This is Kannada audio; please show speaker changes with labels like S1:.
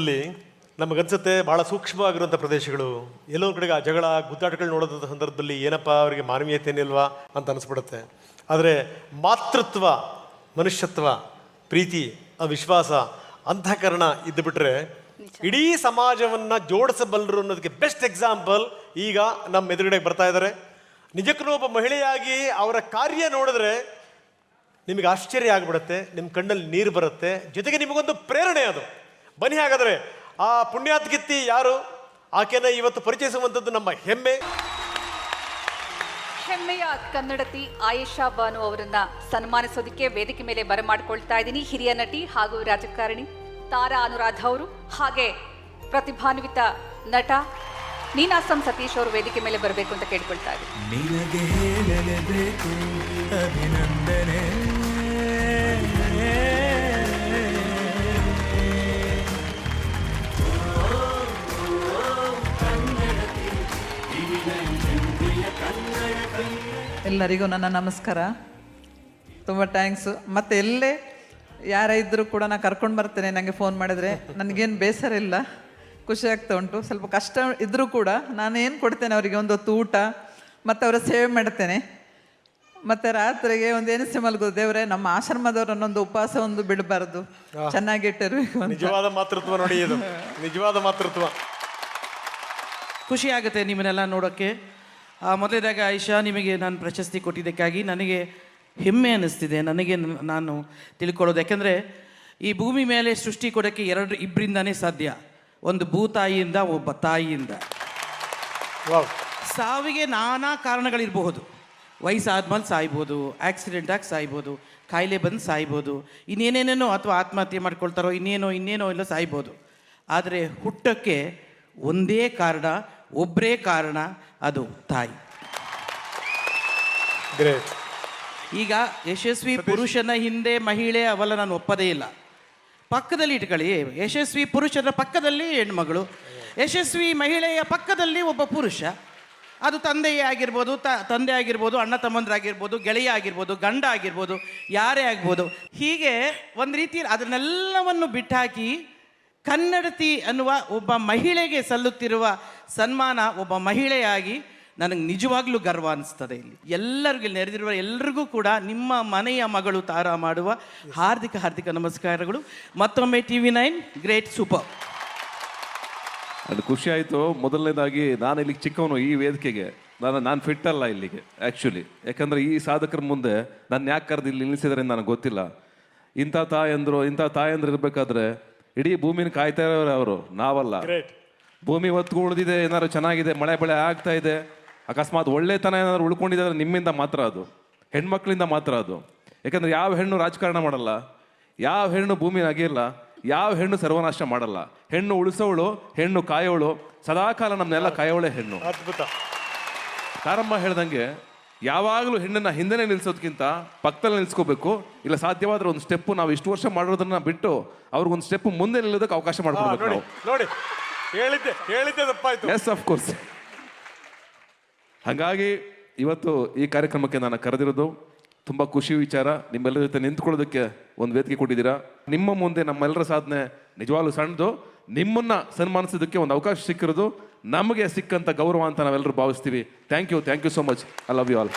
S1: ಸಂದರ್ಭದಲ್ಲಿ ನಮಗನ್ಸುತ್ತೆ ಭಾಳ ಸೂಕ್ಷ್ಮವಾಗಿರುವಂಥ ಪ್ರದೇಶಗಳು. ಎಲ್ಲೋ ಕಡೆಗೆ ಆ ಜಗಳ ಗುದ್ದಾಟಗಳು ನೋಡೋದಂಥ ಸಂದರ್ಭದಲ್ಲಿ ಏನಪ್ಪ ಅವರಿಗೆ ಮಾನವೀಯತೆ ಏನಿಲ್ವಾ ಅಂತ ಅನಿಸ್ಬಿಡುತ್ತೆ. ಆದರೆ ಮಾತೃತ್ವ ಮನುಷ್ಯತ್ವ ಪ್ರೀತಿ ಅವಿಶ್ವಾಸ ವಿಶ್ವಾಸ ಅಂತಃಕರಣ ಇದ್ದು ಬಿಟ್ರೆ ಇಡೀ ಸಮಾಜವನ್ನ ಜೋಡಿಸಬಲ್ಲರು ಅನ್ನೋದಕ್ಕೆ ಬೆಸ್ಟ್ ಎಕ್ಸಾಂಪಲ್ ಈಗ ನಮ್ಮ ಎದುರುಗಡೆಗೆ ಬರ್ತಾ ಇದ್ದಾರೆ ನಿಜಕ್ಕೂ ಒಬ್ಬ ಮಹಿಳೆಯಾಗಿ ಅವರ ಕಾರ್ಯ ನೋಡಿದ್ರೆ ನಿಮಗೆ ಆಶ್ಚರ್ಯ ಆಗಿಬಿಡುತ್ತೆ ನಿಮ್ಮ ಕಣ್ಣಲ್ಲಿ ನೀರು ಬರುತ್ತೆ. ಜೊತೆಗೆ ನಿಮಗೊಂದು ಪ್ರೇರಣೆ ಅದು. ಬನ್ನಿ ಹಾಗಾದರೆ. ಆ ಪುಣ್ಯಾತ್ಗಿತ್ತಿ ಯಾರು? ಆಕೆನ ಇವತ್ತು ಪರಿಚಯಿಸುವಂಥದ್ದು ನಮ್ಮ ಹೆಮ್ಮೆ.
S2: ಹೆಮ್ಮೆಯ ಕನ್ನಡತಿ ಆಯೇಷಾ ಬಾನು ಅವರನ್ನ ಸನ್ಮಾನಿಸೋದಕ್ಕೆ ವೇದಿಕೆ ಮೇಲೆ ಬರಮಾಡ್ಕೊಳ್ತಾ ಇದ್ದೀನಿ ಹಿರಿಯ ನಟಿ ಹಾಗೂ ರಾಜಕಾರಣಿ ತಾರಾ ಅನುರಾಧ ಅವರು ಹಾಗೆ ಪ್ರತಿಭಾನ್ವಿತ ನಟ ನೀನಾಸಂ ಸತೀಶ್ ಅವರು ವೇದಿಕೆ ಮೇಲೆ ಬರಬೇಕು ಅಂತ ಕೇಳ್ಕೊಳ್ತಾ ಇದ್ದೀನಿ.
S3: ಎಲ್ಲರಿಗೂ ನನ್ನ ನಮಸ್ಕಾರ. ತುಂಬ ಥ್ಯಾಂಕ್ಸು ಮತ್ತೆ ಎಲ್ಲೇ ಯಾರ ಇದ್ದರೂ ಕೂಡ ನಾನು ಕರ್ಕೊಂಡು ಬರ್ತೇನೆ ನನಗೆ ಫೋನ್ ಮಾಡಿದರೆ. ನನಗೇನು ಬೇಸರ ಇಲ್ಲ. ಖುಷಿ ಆಗ್ತಾ ಉಂಟು. ಸ್ವಲ್ಪ ಕಷ್ಟ ಇದ್ದರೂ ಕೂಡ ನಾನು ಏನು ಕೊಡ್ತೇನೆ ಅವರಿಗೆ? ಒಂದು ಹೊತ್ತು ಊಟ ಮತ್ತು ಅವರ ಸೇವೆ ಮಾಡ್ತೇನೆ. ಮತ್ತು ರಾತ್ರಿಗೆ ಒಂದು ಎನಿಸಿ ಮಲಗೋದು. ದೇವರೇ ನಮ್ಮ ಆಶ್ರಮದವರನ್ನೊಂದು ಉಪವಾಸ ಒಂದು ಬಿಡಬಾರ್ದು. ಚೆನ್ನಾಗಿಟ್ಟರು
S1: ನಿಜವಾದ ಮಾತೃತ್ವ ನೋಡಿ ಇದು. ನಿಜವಾದ ಮಾತೃತ್ವ.
S4: ಖುಷಿ ಆಗುತ್ತೆ ನಿಮ್ಮನ್ನೆಲ್ಲ ನೋಡೋಕ್ಕೆ. ಮೊದಲೇದಾಗ ಐಶಾ ನಿಮಗೆ ನಾನು ಪ್ರಶಸ್ತಿ ಕೊಟ್ಟಿದ್ದಕ್ಕಾಗಿ ನನಗೆ ಹೆಮ್ಮೆ ಅನ್ನಿಸ್ತಿದೆ. ನನಗೆ ನಾನು ತಿಳ್ಕೊಳ್ಳೋದು. ಯಾಕೆಂದರೆ ಈ ಭೂಮಿ ಮೇಲೆ ಸೃಷ್ಟಿ ಕೊಡೋಕ್ಕೆ ಎರಡು ಇಬ್ಬರಿಂದನೇ ಸಾಧ್ಯ. ಒಂದು ಭೂತಾಯಿಯಿಂದ ಒಬ್ಬ ತಾಯಿಯಿಂದ. ಸಾವಿಗೆ ನಾನಾ ಕಾರಣಗಳಿರಬಹುದು. ವಯಸ್ಸಾದ್ಮೇಲೆ ಸಾಯ್ಬೋದು ಆಕ್ಸಿಡೆಂಟ್ ಆಗಿ ಸಾಯ್ಬೋದು ಕಾಯಿಲೆ ಬಂದು ಸಾಯ್ಬೋದು ಇನ್ನೇನೇನೇನೋ ಅಥವಾ ಆತ್ಮಹತ್ಯೆ ಮಾಡ್ಕೊಳ್ತಾರೋ ಇನ್ನೇನೋ ಇನ್ನೇನೋ ಇಲ್ಲ ಸಾಯ್ಬೋದು. ಆದರೆ ಹುಟ್ಟಕ್ಕೆ ಒಂದೇ ಕಾರಣ ಒಬ್ಬರೇ ಕಾರಣ ಅದು ತಾಯಿ.
S1: ಗ್ರೇಟ್
S4: ಈಗ ಯಶಸ್ವಿ ಪುರುಷನ ಹಿಂದೆ ಮಹಿಳೆ ಅವಲ್ಲ ನಾನು ಒಪ್ಪದೇ ಇಲ್ಲ. ಪಕ್ಕದಲ್ಲಿ ಇಟ್ಕೊಳ್ಳಿ ಯಶಸ್ವಿ ಪುರುಷರ ಪಕ್ಕದಲ್ಲಿ ಹೆಣ್ಮಗಳು ಯಶಸ್ವಿ ಮಹಿಳೆಯ ಪಕ್ಕದಲ್ಲಿ ಒಬ್ಬ ಪುರುಷ ಅದು ತಂದೆಯೇ ಆಗಿರ್ಬೋದು ತ ತಂದೆ ಆಗಿರ್ಬೋದು ಅಣ್ಣ ತಮ್ಮಂದ್ರಾಗಿರ್ಬೋದು ಗೆಳೆಯ ಆಗಿರ್ಬೋದು ಗಂಡ ಆಗಿರ್ಬೋದು ಯಾರೇ ಆಗ್ಬೋದು ಹೀಗೆ ಒಂದು ರೀತಿ ಅದನ್ನೆಲ್ಲವನ್ನು ಬಿಟ್ಟಾಕಿ ಕನ್ನಡತಿ ಅನ್ನುವ ಒಬ್ಬ ಮಹಿಳೆಗೆ ಸಲ್ಲುತ್ತಿರುವ ಸನ್ಮಾನ ಒಬ್ಬ ಮಹಿಳೆಯಾಗಿ ನನಗೆ ನಿಜವಾಗ್ಲೂ ಗರ್ವ ಅನಿಸ್ತದೆ ಇಲ್ಲಿ. ಎಲ್ಲರಿಗೂ ಇಲ್ಲಿ ನೆರೆದಿರುವ ಎಲ್ಲರಿಗೂ ಕೂಡ ನಿಮ್ಮ ಮನೆಯ ಮಗಳು ತಾರಾ ಮಾಡುವ ಹಾರ್ದಿಕ ಹಾರ್ದಿಕ ನಮಸ್ಕಾರಗಳು. ಮತ್ತೊಮ್ಮೆ T V nine great super
S5: ಅದು ಖುಷಿ ಆಯಿತು. ಮೊದಲನೇದಾಗಿ ನಾನು ಇಲ್ಲಿಗೆ ಚಿಕ್ಕವನು ಈ ವೇದಿಕೆಗೆ. ನಾನು ನಾನು ಫಿಟ್ ಅಲ್ಲ ಇಲ್ಲಿಗೆ ಆ್ಯಕ್ಚುಲಿ ಯಾಕಂದರೆ ಈ ಸಾಧಕರ ಮುಂದೆ ನಾನು ಯಾಕೆ ಕರೆದು ಇಲ್ಲಿ ನಿಲ್ಲಿಸಿದರೆ ನನಗೆ ಗೊತ್ತಿಲ್ಲ. ಇಂಥ ತಾಯಂದಿರು ಇಂಥ ತಾಯಂದ್ರು ಇರಬೇಕಾದ್ರೆ ಇಡೀ ಭೂಮಿನ ಕಾಯ್ತಾ ಇರೋರು ಅವರು ನಾವಲ್ಲ.
S1: ಗ್ರೇಟ್
S5: ಭೂಮಿ ಒತ್ತು ಉಳಿದಿದೆ ಏನಾದ್ರು ಚೆನ್ನಾಗಿದೆ ಮಳೆ ಬೆಳೆ ಆಗ್ತಾ ಇದೆ ಅಕಸ್ಮಾತ್ ಒಳ್ಳೆತನ ಏನಾದ್ರು ಉಳ್ಕೊಂಡಿದ್ರು ನಿಮ್ಮಿಂದ ಮಾತ್ರ ಅದು. ಹೆಣ್ಮಕ್ಳಿಂದ ಮಾತ್ರ ಅದು. ಯಾಕಂದ್ರೆ ಯಾವ ಹೆಣ್ಣು ರಾಜಕಾರಣ ಮಾಡಲ್ಲ ಯಾವ ಹೆಣ್ಣು ಭೂಮಿ ಅಗಿಲ್ಲ ಯಾವ ಹೆಣ್ಣು ಸರ್ವನಾಶ ಮಾಡಲ್ಲ. ಹೆಣ್ಣು ಉಳಿಸೋಳು ಹೆಣ್ಣು ಕಾಯೋಳು ಸದಾಕಾಲ ನಮ್ಮನ್ನೆಲ್ಲ ಕಾಯೋಳೆ ಹೆಣ್ಣು.
S1: ಅದ್ಭುತ.
S5: ತಾರಮ್ಮ ಹೇಳ್ದಂಗೆ ಯಾವಾಗಲೂ ಹೆಣ್ಣನ್ನ ಹಿಂದೆನೇ ನಿಲ್ಸೋದ್ಕಿಂತ ಪಕ್ಕದಲ್ಲಿ ನಿಲ್ಸ್ಕೋಬೇಕು. ಇಲ್ಲ ಸಾಧ್ಯವಾದ್ರೆ ಒಂದು ಸ್ಟೆಪ್ಪು ನಾವು ಇಷ್ಟು ವರ್ಷ ಮಾಡೋದನ್ನ ಬಿಟ್ಟು ಅವ್ರಿಗೊಂದು ಸ್ಟೆಪ್ ಮುಂದೆ ನಿಲ್ಲೋದಕ್ಕೆ ಅವಕಾಶ ಮಾಡ್ಕೊಳ್ಬೇಕು
S1: ನೋಡಿ. ಹೇಳಿದ್ದೆ ಹೇಳಿದ್ದೆ ತಪ್ಪಾಯ್ತು.
S5: ಎಸ್ ಆಫ್ ಕೋರ್ಸ್ ಹಾಗಾಗಿ ಇವತ್ತು ಈ ಕಾರ್ಯಕ್ರಮಕ್ಕೆ ನಾನು ಕರೆದಿರೋದು ತುಂಬ ಖುಷಿ ವಿಚಾರ. ನಿಮ್ಮೆಲ್ಲರ ಜೊತೆ ನಿಂತ್ಕೊಳ್ಳೋದಕ್ಕೆ ಒಂದು ವೇದಿಕೆ ಕೊಟ್ಟಿದ್ದೀರಾ? ನಿಮ್ಮ ಮುಂದೆ ನಮ್ಮೆಲ್ಲರ ಸಾಧನೆ ನಿಜವಾಗ್ಲೂ ಸಣ್ಣದು. ನಿಮ್ಮನ್ನ ಸನ್ಮಾನಿಸೋದಕ್ಕೆ ಒಂದು ಅವಕಾಶ ಸಿಕ್ಕಿರೋದು. ನಮಗೆ ಸಿಕ್ಕಂತ ಗೌರವ ಅಂತ ನಾವೆಲ್ಲರೂ ಭಾವಿಸ್ತೀವಿ. Thank you thank you so much I love you all